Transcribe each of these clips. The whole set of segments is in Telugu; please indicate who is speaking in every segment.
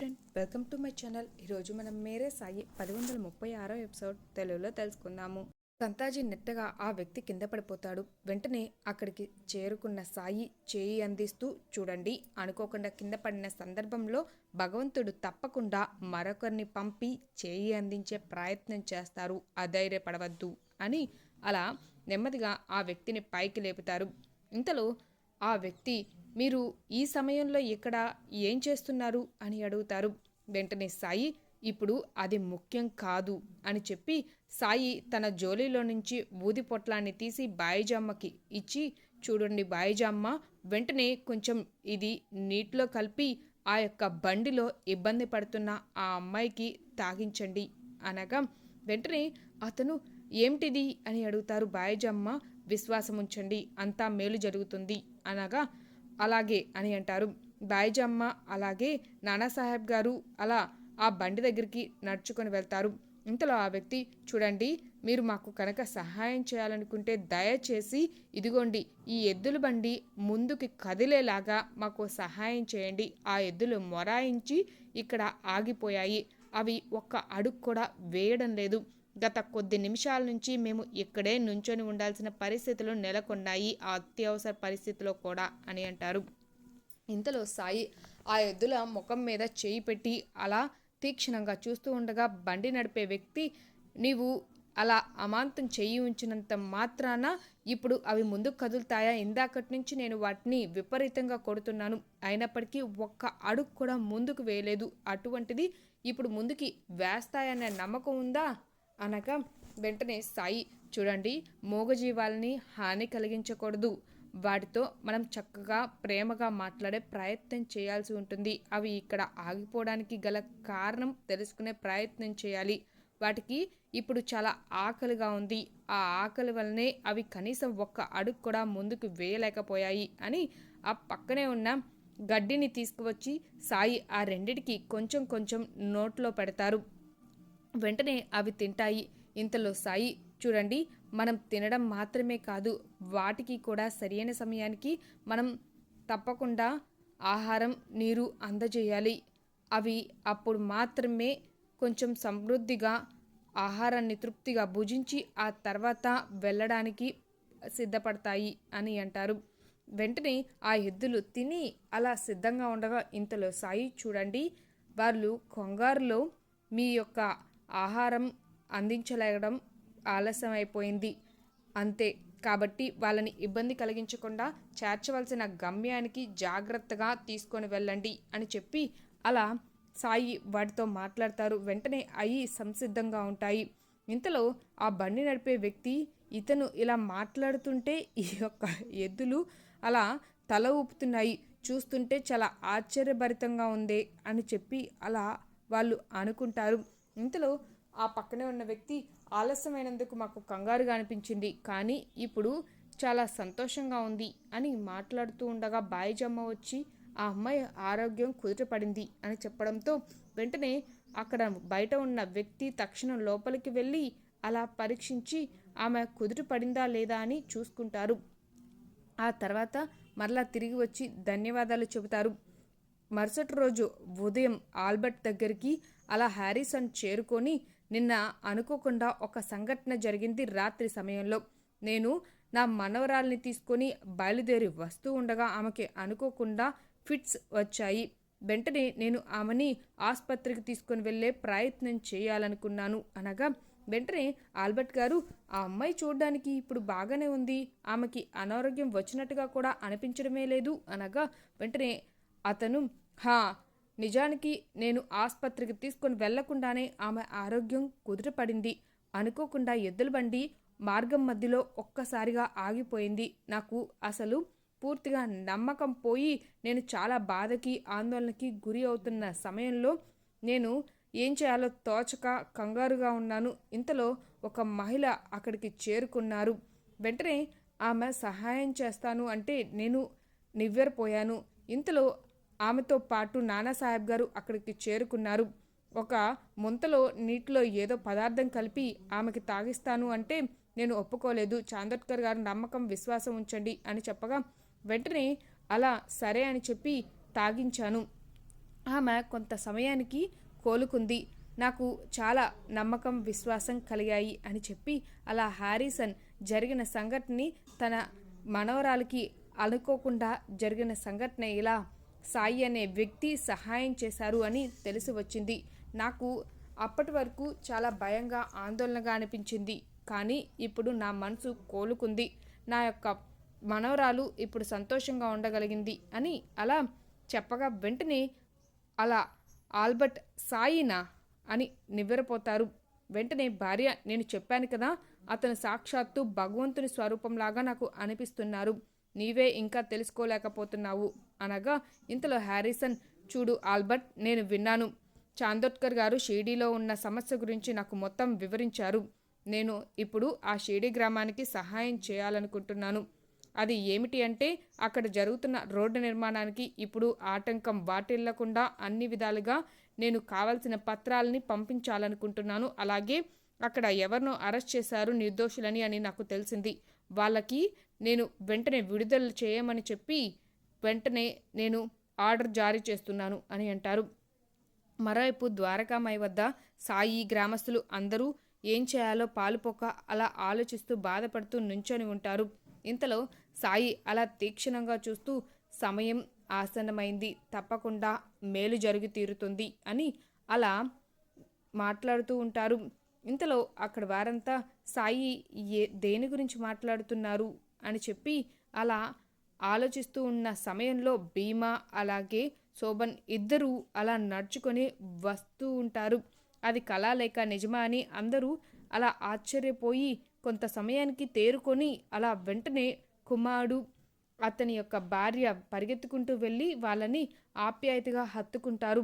Speaker 1: Friend welcome to my channel. ఈరోజు మనం మేరే సాయి పది వందల ముప్పై ఆరో ఎపిసోడ్ తెలుగులో తెలుసుకుందాము. సంతాజీ నెట్టగా ఆ వ్యక్తి కింద పడిపోతాడు. వెంటనే అక్కడికి చేరుకున్న సాయి చేయి అందిస్తూ చూడండి అనుకోకుండా కింద పడిన సందర్భంలో భగవంతుడు తప్పకుండా మరొకరిని పంపి చేయి అందించే ప్రయత్నం చేస్తారు. అధైర్యపడవద్దు అని అలా నెమ్మదిగా ఆ వ్యక్తిని పైకి లేపుతారు. ఇంతలో ఆ వ్యక్తి మీరు ఈ సమయంలో ఇక్కడ ఏం చేస్తున్నారు అని అడుగుతారు. వెంటనే సాయి ఇప్పుడు అది ముఖ్యం కాదు అని చెప్పి సాయి తన జోలీలో నుంచి ఊది పొట్లాన్ని తీసి బాయిజామ్మకి ఇచ్చి చూడండి బాయిజామ్మ వెంటనే కొంచెం ఇది నీటిలో కలిపి ఆ యొక్క బండిలో ఇబ్బంది పడుతున్న ఆ అమ్మాయికి తాగించండి అనగా వెంటనే అతను ఏమిటిది? అని అడుగుతారు బాయిజమ్మ విశ్వాసం ఉంచండి అంతా మేలు జరుగుతుంది అనగా అలాగే అని అంటారు. బాయిజమ్మ అలాగే నానాసాహెబ్ గారు అలా ఆ బండి దగ్గరికి నడుచుకొని వెళ్తారు. ఇంతలో ఆ వ్యక్తి చూడండి మీరు మాకు కనుక సహాయం చేయాలనుకుంటే దయచేసి ఇదిగోండి ఈ ఎద్దుల బండి ముందుకి కదిలేలాగా మాకు సహాయం చేయండి. ఆ ఎద్దులు మొరాయించి ఇక్కడ ఆగిపోయాయి. అవి ఒక్క అడుగు కూడా వేయడం లేదు. గత కొద్ది నిమిషాల నుంచి మేము ఇక్కడే నుంచొని ఉండాల్సిన పరిస్థితులు నెలకొన్నాయి. ఆ అత్యవసర పరిస్థితిలో కూడా అని అంటారు. ఇంతలో సాయి ఆ ఎద్దుల ముఖం మీద చేయి పెట్టి అలా తీక్షణంగా చూస్తూ ఉండగా బండి నడిపే వ్యక్తి నీవు అలా అమాంతం చేయి ఉంచినంత మాత్రాన ఇప్పుడు అవి ముందుకు కదులుతాయా? ఇందాకటి నుంచి నేను వాటిని విపరీతంగా కొడుతున్నాను. అయినప్పటికీ ఒక్క అడుగు కూడా ముందుకు వేయలేదు. అటువంటిది ఇప్పుడు ముందుకి వేస్తాయనే నమ్మకం ఉందా? అనగా వెంటనే సాయి చూడండి మూగజీవాలని హాని కలిగించకూడదు. వాటితో మనం చక్కగా ప్రేమగా మాట్లాడే ప్రయత్నం చేయాల్సి ఉంటుంది. అవి ఇక్కడ ఆగిపోవడానికి గల కారణం తెలుసుకునే ప్రయత్నం చేయాలి. వాటికి ఇప్పుడు చాలా ఆకలిగా ఉంది. ఆ ఆకలి వల్లనే అవి కనీసం ఒక్క అడుగు కూడా ముందుకు వేయలేకపోయాయి అని ఆ పక్కనే ఉన్న గడ్డిని తీసుకువచ్చి సాయి ఆ రెండిటికి కొంచెం కొంచెం నోట్లో పెడతారు. వెంటనే అవి తింటాయి ఇంతలో సాయి చూడండి మనం తినడం మాత్రమే కాదు వాటికి కూడా సరైన సమయానికి మనం తప్పకుండా ఆహారం నీరు అందజేయాలి. అవి అప్పుడు మాత్రమే కొంచెం సమృద్ధిగా ఆహారాన్ని తృప్తిగా భుజించి ఆ తర్వాత వెళ్ళడానికి సిద్ధపడతాయి అని అంటారు. వెంటనే ఆ ఎద్దులు తిని అలా సిద్ధంగా ఉండగా ఇంతలో సాయి చూడండి వాళ్ళు కొంగారులో మీ యొక్క ఆహారం అందించలేగడం ఆలస్యం అయిపోయింది అంతే. కాబట్టి వాళ్ళని ఇబ్బంది కలిగించకుండా చేర్చవలసిన గమ్యానికి జాగ్రత్తగా తీసుకొని వెళ్ళండి అని చెప్పి అలా సాయి వాటితో మాట్లాడతారు. వెంటనే అయి సంసిద్ధంగా ఉంటాయి. ఇంతలో ఆ బండి నడిపే వ్యక్తి ఇతను ఇలా మాట్లాడుతుంటే ఈ యొక్క ఎద్దులు అలా తల ఊపుతున్నాయి. చూస్తుంటే చాలా ఆశ్చర్యభరితంగా ఉంది అని చెప్పి అలా వాళ్ళు అనుకుంటారు. ఇంతలో ఆ పక్కనే ఉన్న వ్యక్తి ఆలస్యమైనందుకు మాకు కంగారుగా అనిపించింది. కానీ ఇప్పుడు చాలా సంతోషంగా ఉంది అని మాట్లాడుతూ ఉండగా బాయిజమ్మ వచ్చి ఆ అమ్మాయి ఆరోగ్యం కుదుటపడింది అని చెప్పడంతో వెంటనే అక్కడ బయట ఉన్న వ్యక్తి తక్షణం లోపలికి వెళ్ళి అలా పరీక్షించి ఆమె కుదుట పడిందా లేదా అని చూసుకుంటారు. ఆ తర్వాత మరలా తిరిగి వచ్చి ధన్యవాదాలు చెబుతారు. మరుసటి రోజు ఉదయం ఆల్బర్ట్ దగ్గరికి అలా హ్యారిసన్ చేరుకొని నిన్న అనుకోకుండా ఒక సంఘటన జరిగింది రాత్రి సమయంలో. నేను నా మనవరాల్ని తీసుకొని బయలుదేరి వస్తూ ఉండగా ఆమెకి అనుకోకుండా ఫిట్స్ వచ్చాయి. వెంటనే నేను ఆమెని ఆసుపత్రికి తీసుకొని వెళ్ళే ప్రయత్నం చేయాలనుకున్నాను అనగా వెంటనే ఆల్బర్ట్ గారు ఆ అమ్మాయి చూడడానికి ఇప్పుడు బాగానే ఉంది. ఆమెకి అనారోగ్యం వచ్చినట్టుగా కూడా అనిపించడమే లేదు. అనగా వెంటనే అతను హా నిజానికి నేను ఆసుపత్రికి తీసుకొని వెళ్ళకుండానే ఆమె ఆరోగ్యం కుదుటపడింది. అనుకోకుండా ఎద్దుల బండి మార్గం మధ్యలో ఒక్కసారిగా ఆగిపోయింది. నాకు అసలు పూర్తిగా నమ్మకం పోయి నేను చాలా బాధకి ఆందోళనకి గురి అవుతున్న సమయంలో నేను ఏం చేయాలో తోచక కంగారుగా ఉన్నాను. ఇంతలో ఒక మహిళ అక్కడికి చేరుకున్నారు. వెంటనే ఆమె సహాయం చేస్తాను అంటే నేను నివ్వెరపోయాను. ఇంతలో ఆమెతో పాటు నానాసాహెబ్ గారు అక్కడికి చేరుకున్నారు. ఒక ముంతలో నీటిలో ఏదో పదార్థం కలిపి ఆమెకి తాగిస్తాను అంటే నేను ఒప్పుకోలేదు. చాందోట్కర్ గారు నమ్మకం విశ్వాసం ఉంచండి అని చెప్పగా వెంటనే అలా సరే అని చెప్పి తాగించాను. ఆమె కొంత సమయానికి కోలుకుంది. నాకు చాలా నమ్మకం విశ్వాసం కలిగాయి అని చెప్పి అలా హారిసన్ జరిగిన సంఘటనని తన మనవరాలకి అనుకోకుండా జరిగిన సంఘటన ఇలా సాయి అనే వ్యక్తి సహాయం చేశారు అని తెలిసి వచ్చింది. నాకు అప్పటి వరకు చాలా భయంగా ఆందోళనగా అనిపించింది. కానీ ఇప్పుడు నా మనసు కోలుకుంది. నా యొక్క మనవరాలు ఇప్పుడు సంతోషంగా ఉండగలిగింది అని అలా చెప్పగా వెంటనే అలా ఆల్బర్ట్ సాయినా అని నివ్వెరపోతారు. వెంటనే భార్య నేను చెప్పాను కదా అతను సాక్షాత్తు భగవంతుని స్వరూపంలాగా నాకు అనిపిస్తున్నారు. నీవే ఇంకా తెలుసుకోలేకపోతున్నావు. అనగా ఇంతలో హ్యారిసన్ చూడు ఆల్బర్ట్ నేను విన్నాను. చాందోట్కర్ గారు షీడీలో ఉన్న సమస్య గురించి నాకు మొత్తం వివరించారు. నేను ఇప్పుడు ఆ షిర్డీ గ్రామానికి సహాయం చేయాలనుకుంటున్నాను. అది ఏమిటి అంటే అక్కడ జరుగుతున్న రోడ్డు నిర్మాణానికి ఇప్పుడు ఆటంకం వాటిల్లకుండా అన్ని విధాలుగా నేను కావలసిన పత్రాలని పంపించాలనుకుంటున్నాను. అలాగే అక్కడ ఎవరినో అరెస్ట్ చేశారు నిర్దోషులని అని నాకు తెలిసింది. వాళ్ళకి నేను వెంటనే విడుదల చేయమని చెప్పి వెంటనే నేను ఆర్డర్ జారీ చేస్తున్నాను అని అంటారు. మరోవైపు ద్వారకామాయి వద్ద సాయి గ్రామస్తులు అందరూ ఏం చేయాలో పాలుపోక అలా ఆలోచిస్తూ బాధపడుతూ నుంచొని ఉంటారు. ఇంతలో సాయి అలా తీక్షణంగా చూస్తూ సమయం ఆసన్నమైంది తప్పకుండా మేలు జరిగి తీరుతుంది అని అలా మాట్లాడుతూ ఉంటారు. ఇంతలో అక్కడ వారంతా సాయి ఏ దేని గురించి మాట్లాడుతున్నారు? అని చెప్పి అలా ఆలోచిస్తూ ఉన్న సమయంలో భీమా అలాగే శోభన్ ఇద్దరూ అలా నడుచుకొని వస్తూ ఉంటారు. అది కళ లేక నిజమా అని అందరూ అలా ఆశ్చర్యపోయి కొంత సమయానికి తేరుకొని అలా వెంటనే కుమారుడు అతని యొక్క భార్య పరిగెత్తుకుంటూ వెళ్ళి వాళ్ళని ఆప్యాయతగా హత్తుకుంటారు.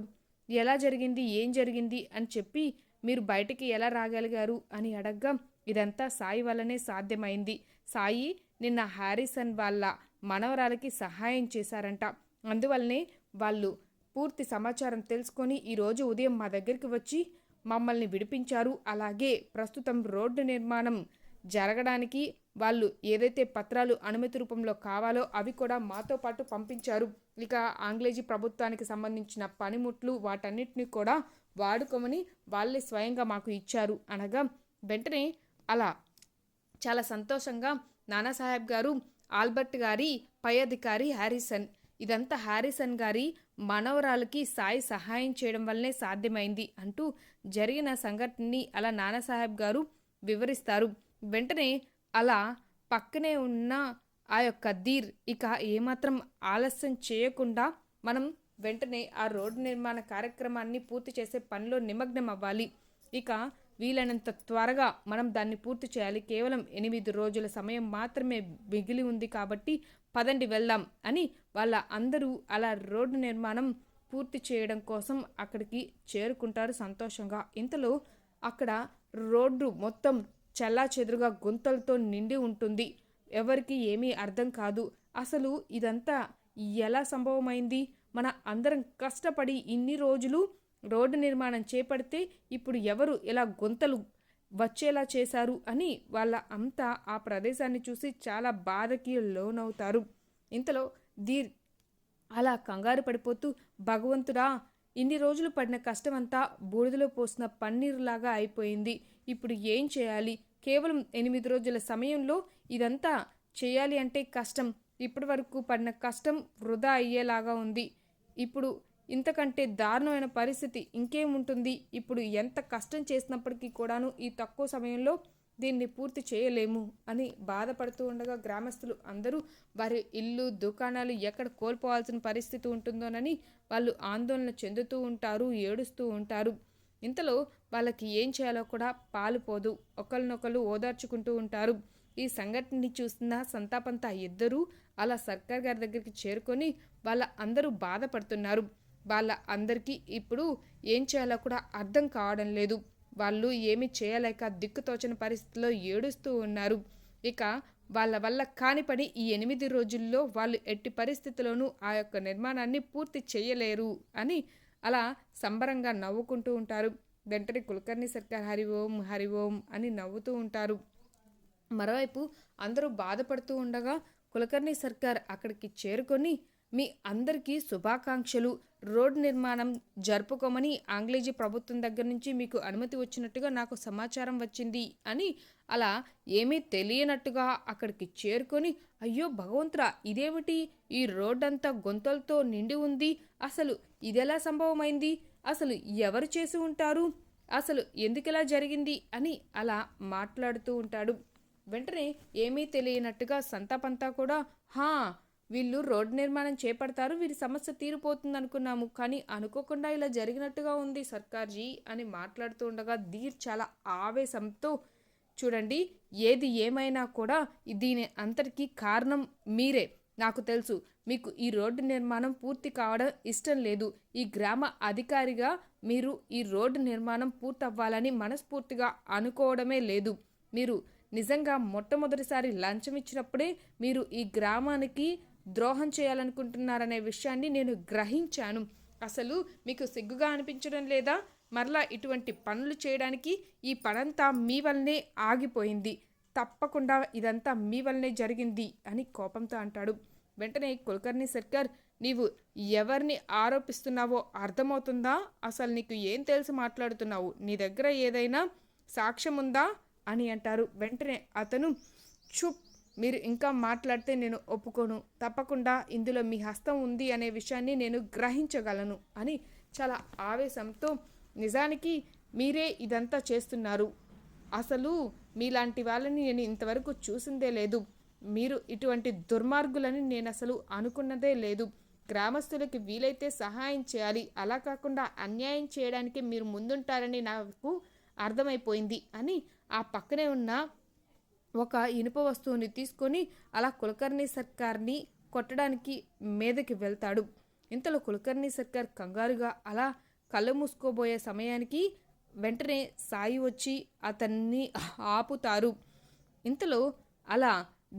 Speaker 1: ఎలా జరిగింది? ఏం జరిగింది? అని చెప్పి మీరు బయటికి ఎలా రాగలిగారు? అని అడగ్గా ఇదంతా సాయి వల్లనే సాధ్యమైంది. సాయి నిన్న హ్యారిసన్ వాళ్ళ మనవరాలకి సహాయం చేశారంట. అందువల్లనే వాళ్ళు పూర్తి సమాచారం తెలుసుకొని ఈరోజు ఉదయం మా దగ్గరికి వచ్చి మమ్మల్ని విడిపించారు. అలాగే ప్రస్తుతం రోడ్డు నిర్మాణం జరగడానికి వాళ్ళు ఏదైతే పత్రాలు అనుమతి రూపంలో కావాలో అవి కూడా మాతో పాటు పంపించారు. ఇక ఆంగ్లేజీ ప్రభుత్వానికి సంబంధించిన పనిముట్లు వాటన్నిటిని కూడా వాడుకోమని వాళ్ళే స్వయంగా మాకు ఇచ్చారు. అనగా వెంటనే అలా చాలా సంతోషంగా నానాసాహెబ్ గారు ఆల్బర్ట్ గారి పై అధికారి హ్యారిసన్ ఇదంతా హ్యారిసన్ గారి మనవరాలకి సాయి సహాయం చేయడం వల్లనే సాధ్యమైంది అంటూ జరిగిన సంఘటనని అలా నానాసాహెబ్ గారు వివరిస్తారు. వెంటనే అలా పక్కనే ఉన్న ఆ యొక్క దీర్ ఇక ఏమాత్రం ఆలస్యం చేయకుండా మనం వెంటనే ఆ రోడ్డు నిర్మాణ కార్యక్రమాన్ని పూర్తి చేసే పనిలో నిమగ్నం అవ్వాలి ఇక వీలైనంత త్వరగా మనం దాన్ని పూర్తి చేయాలి. కేవలం ఎనిమిది రోజుల సమయం మాత్రమే మిగిలి ఉంది కాబట్టి పదండి వెళ్దాం అని వాళ్ళ అందరూ అలా రోడ్డు నిర్మాణం పూర్తి చేయడం కోసం అక్కడికి చేరుకుంటారు సంతోషంగా. ఇంతలో అక్కడ రోడ్డు మొత్తం చల్లా చెదురుగా గుంతలతో నిండి ఉంటుంది. ఎవరికి ఏమీ అర్థం కాదు. అసలు ఇదంతా ఎలా సంభవమైంది? మన అందరం కష్టపడి ఇన్ని రోజులు రోడ్డు నిర్మాణం చేపడితే ఇప్పుడు ఎవరు ఇలా గుంతలు వచ్చేలా చేశారు అని వాళ్ళ అంతా ఆ ప్రదేశాన్ని చూసి చాలా బాధకి లోనవుతారు ఇంతలో ధీర్ అలా కంగారు పడిపోతూ భగవంతుడా ఇన్ని రోజులు పడిన కష్టమంతా బూడిదలో పోసిన పన్నీరులాగా అయిపోయింది. ఇప్పుడు ఏం చేయాలి? కేవలం ఎనిమిది రోజుల సమయంలో ఇదంతా చేయాలి అంటే కష్టం. ఇప్పటి వరకు పడిన కష్టం వృధా అయ్యేలాగా ఉంది. ఇప్పుడు ఇంతకంటే దారుణమైన పరిస్థితి ఇంకేముంటుంది? ఇప్పుడు ఎంత కష్టం చేసినప్పటికీ కూడాను ఈ తక్కువ సమయంలో దీన్ని పూర్తి చేయలేము అని బాధపడుతూ ఉండగా గ్రామస్తులు అందరూ వారి ఇల్లు దుకాణాలు ఎక్కడ కోల్పోవాల్సిన పరిస్థితి ఉంటుందోనని వాళ్ళు ఆందోళన చెందుతూ ఉంటారు ఏడుస్తూ ఉంటారు. ఇంతలో వాళ్ళకి ఏం చేయాలో కూడా పాలుపోదు ఒకరినొకరు ఓదార్చుకుంటూ ఉంటారు. ఈ సంఘటనని చూసిన సంతాపంతా ఇద్దరూ అలా సర్కార్ గారి దగ్గరికి చేరుకొని వాళ్ళ అందరూ బాధపడుతున్నారు. వాళ్ళ అందరికీ ఇప్పుడు ఏం చేయాలో కూడా అర్థం కావడం లేదు. వాళ్ళు ఏమి చేయలేక దిక్కుతోచని పరిస్థితిలో ఏడుస్తూ ఉన్నారు. ఇక వాళ్ళ వల్ల కాని పని ఈ ఎనిమిది రోజుల్లో వాళ్ళు ఎట్టి పరిస్థితుల్లోనూ ఆ యొక్క నిర్మాణాన్ని పూర్తి చేయలేరు అని అలా సంబరంగా నవ్వుకుంటూ ఉంటారు. వెంటనే కులకర్ణి సర్కార్ హరి ఓం హరి ఓం అని నవ్వుతూ ఉంటారు. మరోవైపు అందరూ బాధపడుతూ ఉండగా కులకర్ణి సర్కార్ అక్కడికి చేరుకొని మీ అందరికీ శుభాకాంక్షలు. రోడ్ నిర్మాణం జరుపుకోమని ఆంగ్లేజీ ప్రభుత్వం దగ్గర నుంచి మీకు అనుమతి వచ్చినట్టుగా నాకు సమాచారం వచ్చింది అని అలా ఏమీ తెలియనట్టుగా అక్కడికి చేరుకొని అయ్యో భగవంతురా ఇదేమిటి? ఈ రోడ్డంతా గొంతలతో నిండి ఉంది. అసలు ఇదెలా సంభవమైంది? అసలు ఎవరు చేసి ఉంటారు? అసలు ఎందుకిలా జరిగింది? అని అలా మాట్లాడుతూ ఉంటాడు. వెంటనే ఏమీ తెలియనట్టుగా సంతాపంతా కూడా హా వీళ్ళు రోడ్ నిర్మాణం చేపడతారు వీరి సమస్య తీరిపోతుంది అనుకున్నాము కానీ అనుకోకుండా ఇలా జరిగినట్టుగా ఉంది సర్కార్జీ అని మాట్లాడుతూ ఉండగా ధీర్ చాలా ఆవేశంతో చూడండి ఏది ఏమైనా కూడా దీని అంతటికీ కారణం మీరే. నాకు తెలుసు మీకు ఈ రోడ్డు నిర్మాణం పూర్తి కావడం ఇష్టం లేదు. ఈ గ్రామ అధికారిగా మీరు ఈ రోడ్డు నిర్మాణం పూర్తవ్వాలని మనస్ఫూర్తిగా అనుకోవడమే లేదు. మీరు నిజంగా మొట్టమొదటిసారి లంచం ఇచ్చినప్పుడే మీరు ఈ గ్రామానికి ద్రోహం చేయాలనుకుంటున్నారనే విషయాన్ని నేను గ్రహించాను. అసలు మీకు సిగ్గుగా అనిపించడం లేదా? మరలా ఇటువంటి పనులు చేయడానికి ఈ పనంతా మీ వల్లనే ఆగిపోయింది. తప్పకుండా ఇదంతా మీ వల్లనే జరిగింది అని కోపంతో అంటాడు. వెంటనే కుల్కర్ణి సర్కార్ నీవు ఎవరిని ఆరోపిస్తున్నావో అర్థమవుతుందా? అసలు నీకు ఏం తెలిసి మాట్లాడుతున్నావు? నీ దగ్గర ఏదైనా సాక్ష్యం ఉందా అని అంటారు. వెంటనే అతను చుప్ మీరు ఇంకా మాట్లాడితే నేను ఒప్పుకోను. తప్పకుండా ఇందులో మీ హస్తం ఉంది అనే విషయాన్ని నేను గ్రహించగలను అని చాలా ఆవేశంతో నిజానికి మీరే ఇదంతా చేస్తున్నారు. అసలు మీలాంటి వాళ్ళని నేను ఇంతవరకు చూసిందే లేదు. మీరు ఇటువంటి దుర్మార్గులని నేను అసలు అనుకున్నదే లేదు. గ్రామస్తులకి వీలైతే సహాయం చేయాలి. అలా కాకుండా అన్యాయం చేయడానికి మీరు ముందుంటారని నాకు అర్థమైపోయింది అని ఆ పక్కనే ఉన్న ఒక ఇనుప వస్తువుని తీసుకొని అలా కులకర్ణి సర్కార్ని కొట్టడానికి మీదకి వెళ్తాడు. ఇంతలో కులకర్ణి సర్కార్ కంగారుగా అలా కళ్ళు మూసుకోబోయే సమయానికి వెంటనే సాయి వచ్చి అతన్ని ఆపుతారు. ఇంతలో అలా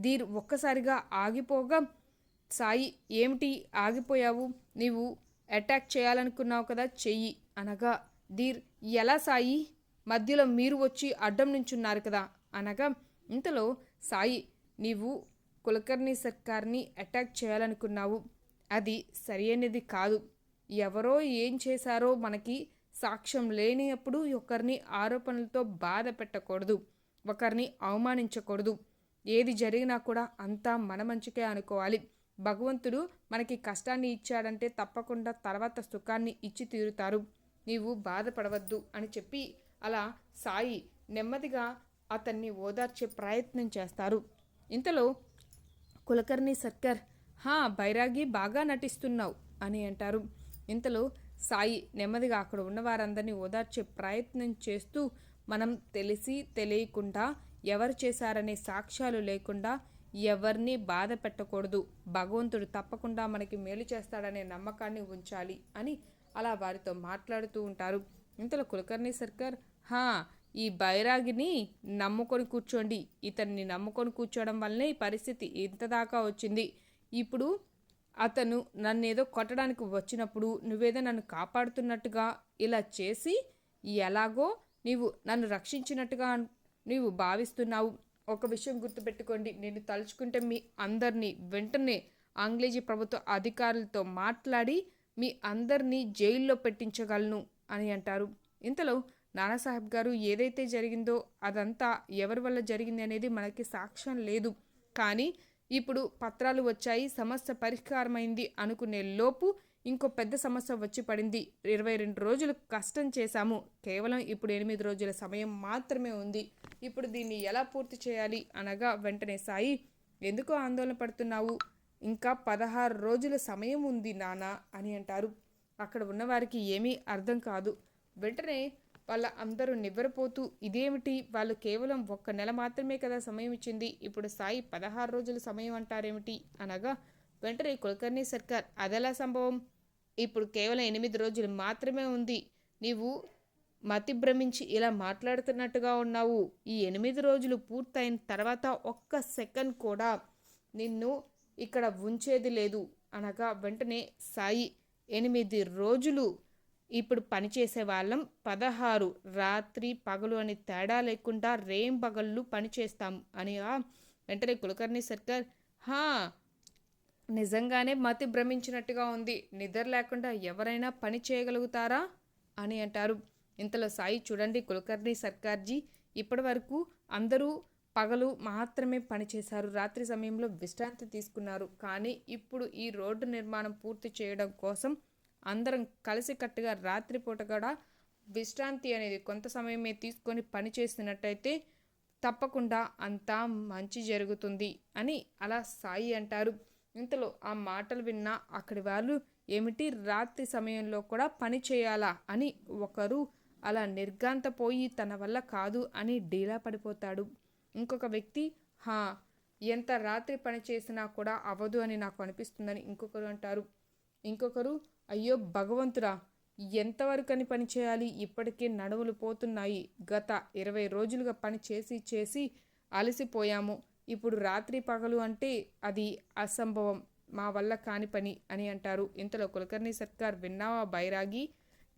Speaker 1: దీర్ ఒక్కసారిగా ఆగిపోగా సాయి ఏమిటి ఆగిపోయావు? నీవు అటాక్ చేయాలనుకున్నావు కదా చెయ్యి అనగా దీర్ ఎలా సాయి? మధ్యలో మీరు వచ్చి అడ్డం నుంచున్నారు కదా అనగా ఇంతలో సాయి నీవు కులకర్ణి సర్కార్ని అటాక్ చేయాలనుకున్నావు. అది సరైనది కాదు. ఎవరో ఏం చేశారో మనకి సాక్ష్యం లేనిప్పుడు ఒకరిని ఆరోపణలతో బాధ పెట్టకూడదు. ఒకరిని అవమానించకూడదు. ఏది జరిగినా కూడా అంతా మన మంచికే అనుకోవాలి. భగవంతుడు మనకి కష్టాన్ని ఇచ్చాడంటే తప్పకుండా తర్వాత సుఖాన్ని ఇచ్చి తీరుతారు. నీవు బాధపడవద్దు అని చెప్పి అలా సాయి నెమ్మదిగా అతన్ని ఓదార్చే ప్రయత్నం చేస్తారు. ఇంతలో కులకర్ణి సర్కర్ హా బైరాగి బాగా నటిస్తున్నావు అని అంటారు. ఇంతలో సాయి నెమ్మదిగా అక్కడ ఉన్న వారందరినీ ఓదార్చే ప్రయత్నం చేస్తూ మనం తెలిసి తెలియకుండా ఎవరు చేశారనే సాక్ష్యాలు లేకుండా ఎవరిని బాధ పెట్టకూడదు భగవంతుడు తప్పకుండా మనకి మేలు చేస్తాడనే నమ్మకాన్ని ఉంచాలి అని అలా వారితో మాట్లాడుతూ ఉంటారు. ఇంతలో కులకర్ణి సర్కర్ హా ఈ బైరాగిని నమ్ముకొని కూర్చోండి. ఇతన్ని నమ్ముకొని కూర్చోవడం వల్లనే ఈ పరిస్థితి ఇంతదాకా వచ్చింది. ఇప్పుడు అతను నన్ను ఏదో కొట్టడానికి వచ్చినప్పుడు నువ్వేదో నన్ను కాపాడుతున్నట్టుగా ఇలా చేసి ఎలాగో నీవు నన్ను రక్షించినట్టుగా నీవు భావిస్తున్నావు. ఒక విషయం గుర్తుపెట్టుకోండి. నేను తలుచుకుంటే మీ అందరినీ వెంటనే ఆంగ్లేజీ ప్రభుత్వ అధికారులతో మాట్లాడి మీ అందరినీ జైల్లో పెట్టించగలను అని అంటారు. ఇంతలో నానాసాహెబ్ గారు ఏదైతే జరిగిందో అదంతా ఎవరి వల్ల జరిగింది అనేది మనకి సాక్ష్యం లేదు. కానీ ఇప్పుడు పత్రాలు వచ్చాయి సమస్య పరిష్కారమైంది అనుకునే లోపు ఇంకో పెద్ద సమస్య వచ్చి పడింది. ఇరవై రెండు రోజులు కష్టం చేశాము. కేవలం ఇప్పుడు ఎనిమిది రోజుల సమయం మాత్రమే ఉంది. ఇప్పుడు దీన్ని ఎలా పూర్తి చేయాలి అనగా వెంటనే సాయి ఎందుకు ఆందోళన పడుతున్నావు? ఇంకా పదహారు రోజుల సమయం ఉంది నానా అని అంటారు. అక్కడ ఉన్నవారికి ఏమీ అర్థం కాదు. వెంటనే వాళ్ళ అందరూ నివ్వరపోతూ ఇదేమిటి? వాళ్ళు కేవలం ఒక్క నెల మాత్రమే కదా సమయం ఇచ్చింది. ఇప్పుడు సాయి పదహారు రోజుల సమయం అంటారేమిటి? అనగా వెంటనే కులకర్ణి సర్కార్ అదెలా సంభవం? ఇప్పుడు కేవలం ఎనిమిది రోజులు మాత్రమే ఉంది. నీవు మతి భ్రమించి ఇలా మాట్లాడుతున్నట్టుగా ఉన్నావు. ఈ ఎనిమిది రోజులు పూర్తయిన తర్వాత ఒక్క సెకండ్ కూడా నిన్ను ఇక్కడ ఉంచేది లేదు. అనగా వెంటనే సాయి ఎనిమిది రోజులు ఇప్పుడు పనిచేసే వాళ్ళం. పదహారు రాత్రి పగలు అని తేడా లేకుండా రేం పగళ్ళు పనిచేస్తాం అని వెంటనే కులకర్ణి సర్కార్ హా నిజంగానే మతి భ్రమించినట్టుగా ఉంది. నిద్ర లేకుండా ఎవరైనా పని చేయగలుగుతారా? అని అంటారు. ఇంతలో సాయి చూడండి కులకర్ణి సర్కార్జీ ఇప్పటి వరకు అందరూ పగలు మాత్రమే పనిచేశారు రాత్రి సమయంలో విశ్రాంతి తీసుకున్నారు. కానీ ఇప్పుడు ఈ రోడ్డు నిర్మాణం పూర్తి చేయడం కోసం అందరం కలిసికట్టుగా రాత్రిపూట కూడా విశ్రాంతి అనేది కొంత సమయమే తీసుకొని పని చేసినట్టయితే తప్పకుండా అంతా మంచి జరుగుతుంది అని అలా సాయి అంటారు. ఇంతలో ఆ మాటలు విన్న అక్కడి వాళ్ళు ఏమిటి? రాత్రి సమయంలో కూడా పని చేయాలా అని ఒకరు అలా నిర్గాంతపోయి తన వల్ల కాదు అని డీలా పడిపోతాడు. ఇంకొక వ్యక్తి హా ఎంత రాత్రి పని చేసినా కూడా అవ్వదు అని నాకు అనిపిస్తుందని ఇంకొకరు అంటారు. ఇంకొకరు అయ్యో భగవంతుడా ఎంతవరకు అని పని చేయాలి? ఇప్పటికే నడుములు పోతున్నాయి. గత ఇరవై రోజులుగా పని చేసి చేసి అలసిపోయాము. ఇప్పుడు రాత్రి పగలు అంటే అది అసంభవం. మా వల్ల కాని పని అని అంటారు. ఇంతలో కులకర్ణి సర్కార్ విన్నావా బైరాగి?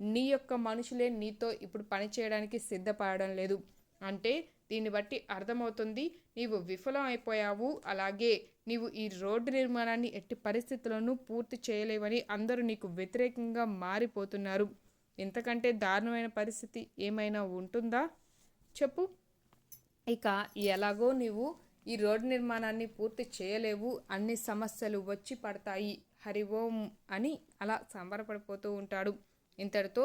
Speaker 1: నీ యొక్క మనుషులే నీతో ఇప్పుడు పని చేయడానికి సిద్ధపడడం లేదు. అంటే దీన్ని బట్టి అర్థమవుతుంది నీవు విఫలం అయిపోయావు. అలాగే నీవు ఈ రోడ్డు నిర్మాణాన్ని ఎట్టి పరిస్థితులను పూర్తి చేయలేవని అందరూ నీకు వ్యతిరేకంగా మారిపోతున్నారు. ఇంతకంటే దారుణమైన పరిస్థితి ఏమైనా ఉంటుందా? చెప్పు. ఇక ఎలాగో నీవు ఈ రోడ్డు నిర్మాణాన్ని పూర్తి చేయలేవు అన్ని సమస్యలు వచ్చి పడతాయి. హరి ఓం అని అలా సంబరపడిపోతూ ఉంటాడు. ఇంతటితో